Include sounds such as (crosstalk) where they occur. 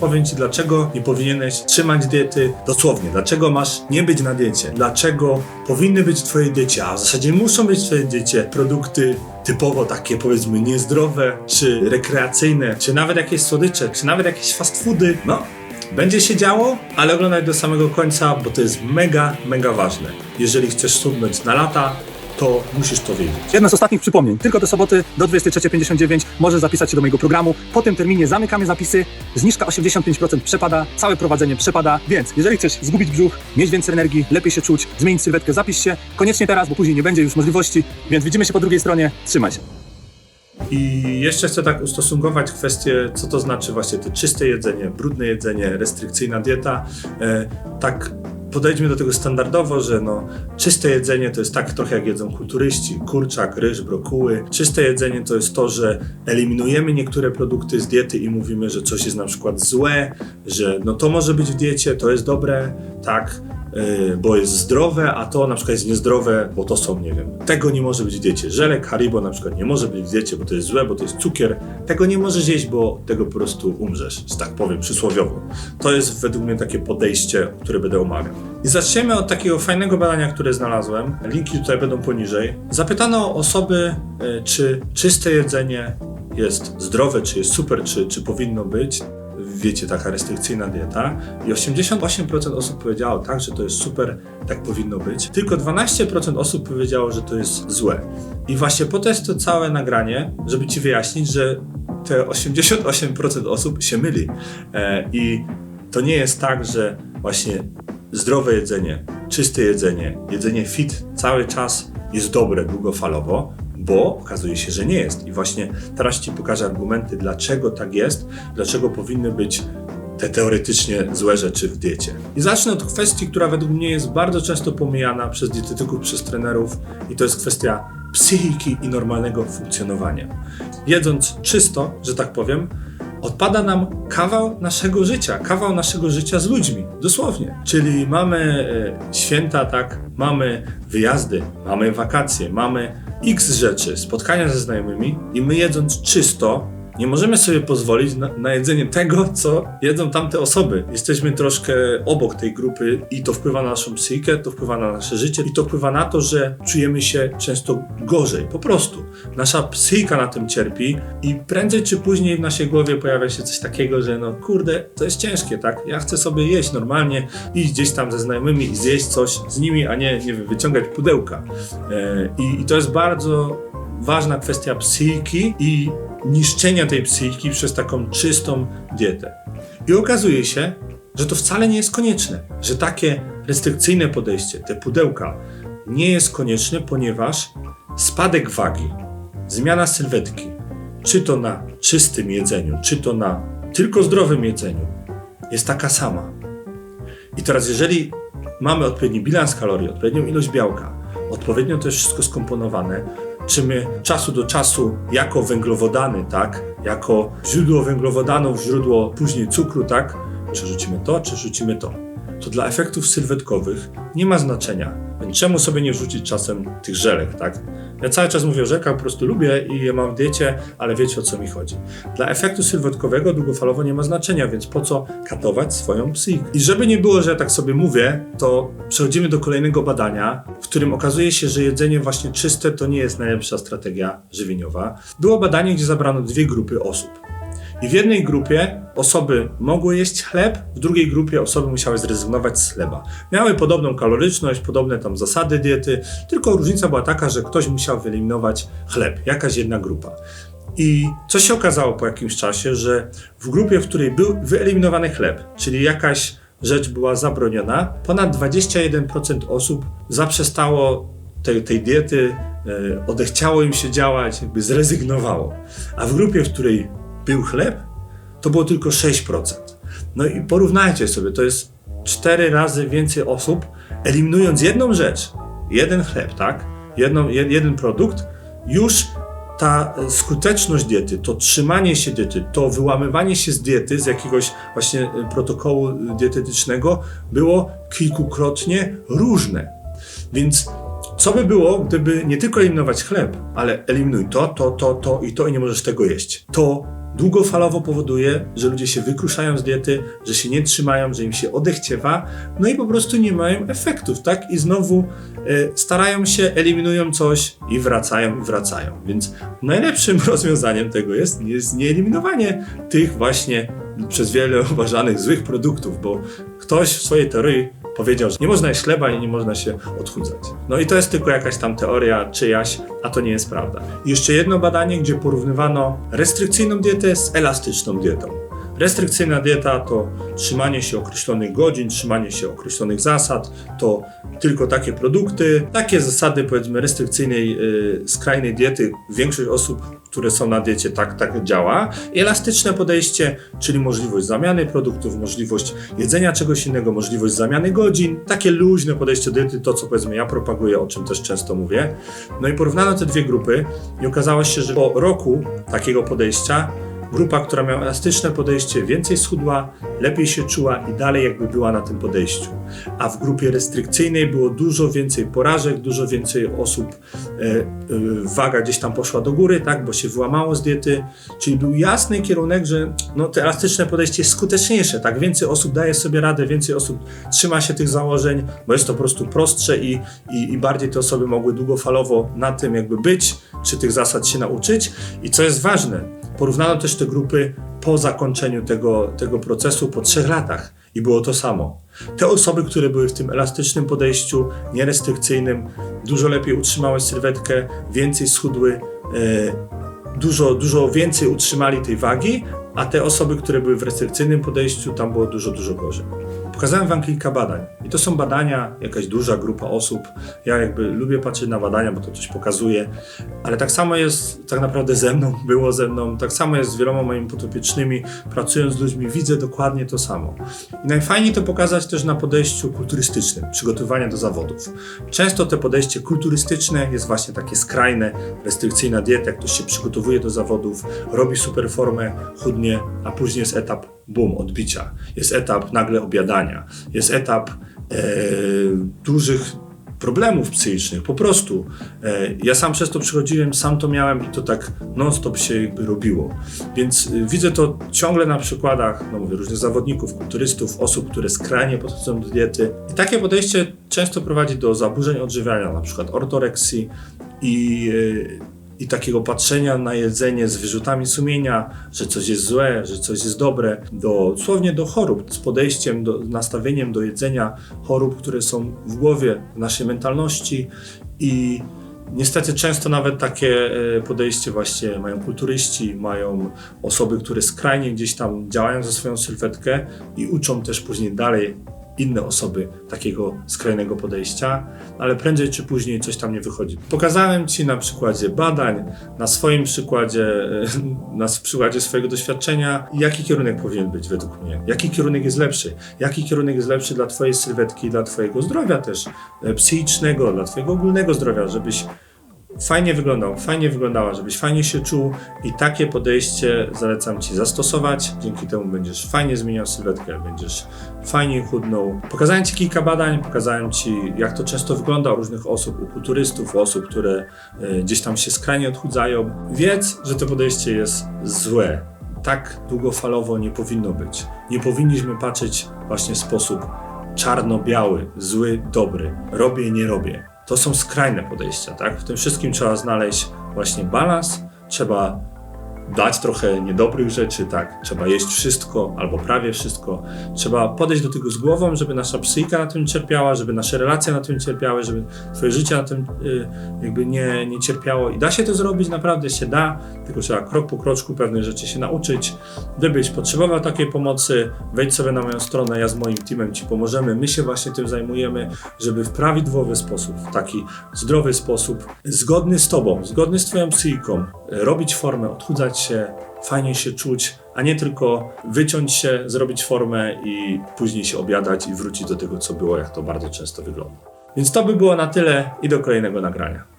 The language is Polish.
Powiem Ci, dlaczego nie powinieneś trzymać diety dosłownie. Dlaczego masz nie być na diecie. Dlaczego powinny być w Twojej diecie, a w zasadzie muszą być w Twojej diecie produkty typowo takie powiedzmy niezdrowe, czy rekreacyjne, czy nawet jakieś słodycze, czy nawet jakieś fast foody. No, będzie się działo, ale oglądaj do samego końca, bo to jest mega, mega ważne. Jeżeli chcesz schudnąć na lata, to musisz to wiedzieć. Jedno z ostatnich przypomnień. Tylko te soboty do 23.59 możesz zapisać się do mojego programu. Po tym terminie zamykamy zapisy. Zniżka 85% przepada, całe prowadzenie przepada. Więc jeżeli chcesz zgubić brzuch, mieć więcej energii, lepiej się czuć, zmienić sylwetkę, zapisz się. Koniecznie teraz, bo później nie będzie już możliwości. Więc widzimy się po drugiej stronie. Trzymaj się. I jeszcze chcę tak ustosunkować kwestię, co to znaczy właśnie to czyste jedzenie, brudne jedzenie, restrykcyjna dieta. E, tak podejdźmy do tego standardowo, że no, czyste jedzenie to jest tak trochę jak jedzą kulturyści, kurczak, ryż, brokuły. Czyste jedzenie to jest to, że eliminujemy niektóre produkty z diety i mówimy, że coś jest na przykład złe, że no to może być w diecie, to jest dobre, tak, bo jest zdrowe, a to na przykład jest niezdrowe, bo to są, nie wiem, tego nie może być w diecie. Żelek Haribo na przykład nie może być w diecie, bo to jest złe, bo to jest cukier. Tego nie możesz jeść, bo tego po prostu umrzesz, że tak powiem, przysłowiowo. To jest według mnie takie podejście, które będę omawiał. I zaczniemy od takiego fajnego badania, które znalazłem. Linki tutaj będą poniżej. Zapytano osoby, y, czy czyste jedzenie jest zdrowe, czy jest super, czy, czy powinno być wiecie, taka restrykcyjna dieta i 88% osób powiedziało tak, że to jest super, tak powinno być. Tylko 12% osób powiedziało, że to jest złe. I właśnie po to jest to całe nagranie, żeby ci wyjaśnić, że te 88% osób się myli. E, I to nie jest tak, że właśnie zdrowe jedzenie, czyste jedzenie, jedzenie fit cały czas jest dobre długofalowo, bo okazuje się, że nie jest. I właśnie teraz Ci pokażę argumenty, dlaczego tak jest, dlaczego powinny być te teoretycznie złe rzeczy w diecie. I zacznę od kwestii, która według mnie jest bardzo często pomijana przez dietetyków, przez trenerów, i to jest kwestia psychiki i normalnego funkcjonowania. Jedząc czysto, że tak powiem, odpada nam kawał naszego życia, kawał naszego życia z ludźmi, dosłownie. Czyli mamy e, święta, tak, mamy wyjazdy, mamy wakacje, mamy x rzeczy, spotkania ze znajomymi i my jedząc czysto, nie możemy sobie pozwolić na, na, jedzenie tego, co jedzą tamte osoby. Jesteśmy troszkę obok tej grupy i to wpływa na naszą psychikę, to wpływa na nasze życie i to wpływa na to, że czujemy się często gorzej. Po prostu. Nasza psychika na tym cierpi i prędzej czy później w naszej głowie pojawia się coś takiego, że no kurde, to jest ciężkie, tak? Ja chcę sobie jeść normalnie, iść gdzieś tam ze znajomymi i zjeść coś z nimi, a nie, nie wiem, wyciągać pudełka. E, i, I to jest bardzo ważna kwestia psychiki i niszczenia tej psychiki przez taką czystą dietę. I okazuje się, że to wcale nie jest konieczne, że takie restrykcyjne podejście, te pudełka, nie jest konieczne, ponieważ spadek wagi, zmiana sylwetki, czy to na czystym jedzeniu, czy to na tylko zdrowym jedzeniu, jest taka sama. I teraz, jeżeli mamy odpowiedni bilans kalorii, odpowiednią ilość białka, odpowiednio jest wszystko skomponowane, czy my czasu do czasu jako węglowodany, tak, jako źródło węglowodanów, źródło później cukru, tak, czy rzucimy to, czy rzucimy to. To dla efektów sylwetkowych nie ma znaczenia. Więc czemu sobie nie wrzucić czasem tych żelek, tak? Ja cały czas mówię o żelkach, po prostu lubię i je mam w diecie, ale wiecie o co mi chodzi. Dla efektu sylwetkowego długofalowo nie ma znaczenia, więc po co katować swoją psychikę? I żeby nie było, że ja tak sobie mówię, to przechodzimy do kolejnego badania, w którym okazuje się, że jedzenie właśnie czyste to nie jest najlepsza strategia żywieniowa. Było badanie, gdzie zabrano dwie grupy osób. I w jednej grupie osoby mogły jeść chleb, w drugiej grupie osoby musiały zrezygnować z chleba. Miały podobną kaloryczność, podobne tam zasady diety, tylko różnica była taka, że ktoś musiał wyeliminować chleb, jakaś jedna grupa. I co się okazało po jakimś czasie, że w grupie, w której był wyeliminowany chleb, czyli jakaś rzecz była zabroniona, ponad 21% osób zaprzestało tej, tej diety, e, odechciało im się działać, jakby zrezygnowało. A w grupie, w której był chleb, to było tylko 6%. No i porównajcie sobie, to jest 4 razy więcej osób, eliminując jedną rzecz, jeden chleb, tak? Jedną, jed, jeden produkt, już ta skuteczność diety, to trzymanie się diety, to wyłamywanie się z diety, z jakiegoś właśnie protokołu dietetycznego było kilkukrotnie różne. Więc co by było, gdyby nie tylko eliminować chleb, ale eliminuj to, to, to, to i to i nie możesz tego jeść. To długofalowo powoduje, że ludzie się wykruszają z diety, że się nie trzymają, że im się odechciewa, no i po prostu nie mają efektów, tak? I znowu e, starają się, eliminują coś i wracają, i wracają. Więc najlepszym (laughs) rozwiązaniem tego jest, jest nieeliminowanie tych właśnie przez wiele uważanych złych produktów, bo ktoś w swojej teorii powiedział, że nie można jeść chleba i nie można się odchudzać. No i to jest tylko jakaś tam teoria czyjaś, a to nie jest prawda. I jeszcze jedno badanie, gdzie porównywano restrykcyjną dietę z elastyczną dietą. Restrykcyjna dieta to trzymanie się określonych godzin, trzymanie się określonych zasad, to tylko takie produkty, takie zasady powiedzmy restrykcyjnej, yy, skrajnej diety. Większość osób, które są na diecie tak, tak działa. Elastyczne podejście, czyli możliwość zamiany produktów, możliwość jedzenia czegoś innego, możliwość zamiany godzin. Takie luźne podejście do diety, to co powiedzmy ja propaguję, o czym też często mówię. No i porównano te dwie grupy i okazało się, że po roku takiego podejścia Grupa, która miała elastyczne podejście, więcej schudła, lepiej się czuła i dalej jakby była na tym podejściu. A w grupie restrykcyjnej było dużo więcej porażek, dużo więcej osób, e, e, waga gdzieś tam poszła do góry, tak, bo się wyłamało z diety, czyli był jasny kierunek, że no, to elastyczne podejście jest skuteczniejsze, tak, więcej osób daje sobie radę, więcej osób trzyma się tych założeń, bo jest to po prostu prostsze i, i, i bardziej te osoby mogły długofalowo na tym jakby być, czy tych zasad się nauczyć. I co jest ważne, Porównano też te grupy po zakończeniu tego, tego procesu, po trzech latach i było to samo. Te osoby, które były w tym elastycznym podejściu, nierestrykcyjnym, dużo lepiej utrzymały sylwetkę, więcej schudły, e, dużo, dużo więcej utrzymali tej wagi, a te osoby, które były w restrykcyjnym podejściu, tam było dużo, dużo gorzej. Pokazałem Wam kilka badań. I to są badania, jakaś duża grupa osób. Ja jakby lubię patrzeć na badania, bo to coś pokazuje. Ale tak samo jest tak naprawdę ze mną, (laughs) było ze mną, tak samo jest z wieloma moimi potopiecznymi. Pracując z ludźmi, widzę dokładnie to samo. I najfajniej to pokazać też na podejściu kulturystycznym, przygotowania do zawodów. Często to podejście kulturystyczne jest właśnie takie skrajne, restrykcyjna dieta, jak ktoś się przygotowuje do zawodów, robi super formę, chudnie, a później jest etap boom, odbicia. Jest etap nagle obiadania. Jest etap e, dużych problemów psychicznych, po prostu. E, ja sam przez to przychodziłem, sam to miałem i to tak non-stop się jakby robiło. Więc e, widzę to ciągle na przykładach, no mówię, różnych zawodników, kulturystów, osób, które skrajnie podchodzą do diety. I takie podejście często prowadzi do zaburzeń odżywiania, na przykład ortoreksji i e, i takiego patrzenia na jedzenie z wyrzutami sumienia, że coś jest złe, że coś jest dobre, do, dosłownie do chorób, z podejściem, do, nastawieniem do jedzenia chorób, które są w głowie, w naszej mentalności. I Niestety często nawet takie e, podejście właśnie mają kulturyści, mają osoby, które skrajnie gdzieś tam działają ze swoją sylwetkę i uczą też później dalej inne osoby takiego skrajnego podejścia, ale prędzej czy później coś tam nie wychodzi. Pokazałem Ci na przykładzie badań, na swoim przykładzie, na przykładzie swojego doświadczenia, jaki kierunek powinien być według mnie, jaki kierunek jest lepszy, jaki kierunek jest lepszy dla Twojej sylwetki, dla Twojego zdrowia też e, psychicznego, dla Twojego ogólnego zdrowia, żebyś fajnie wyglądał, fajnie wyglądała, żebyś fajnie się czuł i takie podejście zalecam Ci zastosować. Dzięki temu będziesz fajnie zmieniał sylwetkę, będziesz fajnie chudnął. Pokazałem Ci kilka badań, pokazałem Ci jak to często wygląda u różnych osób, u kulturystów, u osób, które y, gdzieś tam się skrajnie odchudzają. Wiedz, że to podejście jest złe. Tak długofalowo nie powinno być. Nie powinniśmy patrzeć właśnie w sposób czarno-biały, zły, dobry. Robię, nie robię to są skrajne podejścia, tak? W tym wszystkim trzeba znaleźć właśnie balans, trzeba dać trochę niedobrych rzeczy, tak? Trzeba jeść wszystko albo prawie wszystko. Trzeba podejść do tego z głową, żeby nasza psychika na tym cierpiała, żeby nasze relacje na tym cierpiały, żeby twoje życie na tym y, jakby nie, nie cierpiało. I da się to zrobić, naprawdę się da, tylko trzeba krok po kroczku pewnych rzeczy się nauczyć. Gdybyś potrzebował takiej pomocy, wejdź sobie na moją stronę, ja z moim teamem Ci pomożemy. My się właśnie tym zajmujemy, żeby w prawidłowy sposób, w taki zdrowy sposób, zgodny z Tobą, zgodny z Twoją psychiką, robić formę, odchudzać się, fajnie się czuć, a nie tylko wyciąć się, zrobić formę i później się obiadać i wrócić do tego, co było, jak to bardzo często wygląda. Więc to by było na tyle i do kolejnego nagrania.